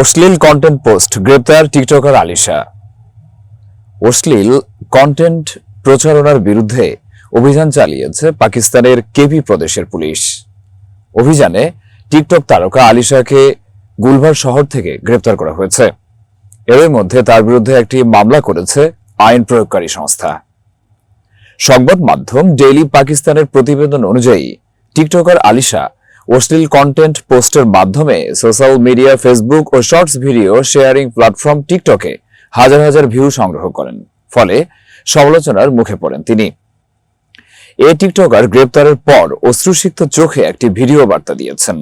অশ্লীল content post গ্রেপ্তার TikToker Alisha. অশ্লীল কন্টেন্ট প্রচারণার বিরুদ্ধে অভিযান চালিয়েছে পাকিস্তানের কেপি প্রদেশের পুলিশ। অভিযানে টিকটক তারকা আলিশাকে গুলভার শহর থেকে গ্রেপ্তার করা হয়েছে। এর মধ্যে তার বিরুদ্ধে একটি মামলা করেছে আইন প্রয়োগকারী সংস্থা। সংবাদ মাধ্যম ডেইলি পাকিস্তানের প্রতিবেদন অনুযায়ী টিকটকার আলিশা অশ্লীল কন্টেন্ট পোস্টের মাধ্যমে সোশ্যাল মিডিয়া ফেসবুক ও শর্টস ভিডিও শেয়ারিং প্ল্যাটফর্ম টিকটকে হাজার হাজার ভিউ সংগ্রহ করেন। ফলে সমালোচনার মুখে পড়েন তিনি। এ টিকটকার গ্রেপ্তারের পর অশ্রুসিক্ত চোখে একটি ভিডিও বার্তা দিয়েছেন।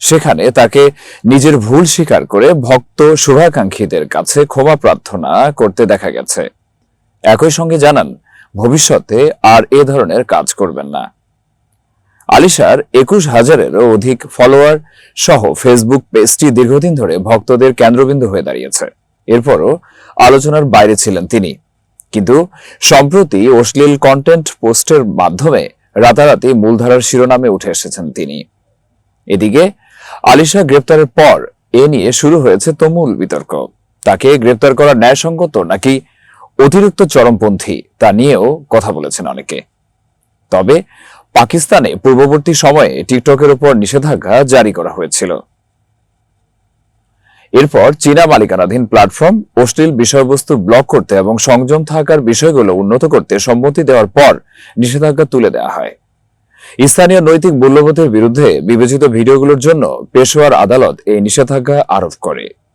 সেখানে তাকে নিজের ভুল স্বীকার করে ভক্ত শুভাকাঙ্ক্ষীদের কাছে ক্ষমা প্রার্থনা করতে দেখা গেছে। একই সঙ্গে জানান, ভবিষ্যতে আর এ ধরনের কাজ করবেন না। আলিশার একুশ হাজারেরও অধিক ফলোয়ার সহ ফেসবুক পেজটি দীর্ঘদিন ধরে ভক্তদের কেন্দ্রবিন্দু হয়ে দাঁড়িয়েছে। এরপরও আলোচনার বাইরে ছিলেন তিনি। কিন্তু সম্প্রতি অশ্লীল কন্টেন্ট পোস্টের মাধ্যমে রাতারাতি মূলধারার শিরোনামে উঠে এসেছেন তিনি। এদিকে আলিশা গ্রেপ্তারের পর এ নিয়ে শুরু হয়েছে তুমুল বিতর্ক। তাকে গ্রেপ্তার করা ন্যায়সঙ্গত নাকি অতিরিক্ত চরমপন্থী তা নিয়েও কথা বলেছেন অনেকে। তবে পাকিস্তানে পূর্ববর্তী সময়ে টিকটকের উপর নিষেধাজ্ঞা জারি করা হয়েছিল। এরপর চীনা মালিকানাধীন প্ল্যাটফর্ম অশ্লীল বিষয়বস্তু ব্লক করতে এবং সংযম থাকার বিষয়গুলো উন্নত করতে সম্মতি দেওয়ার পর নিষেধাজ্ঞা তুলে দেওয়া হয়। স্থানীয় নৈতিক মূল্যবোধের বিরুদ্ধে বিবেচিত ভিডিওগুলোর জন্য পেশোয়ার আদালত এই নিষেধাজ্ঞা আরোপ করে।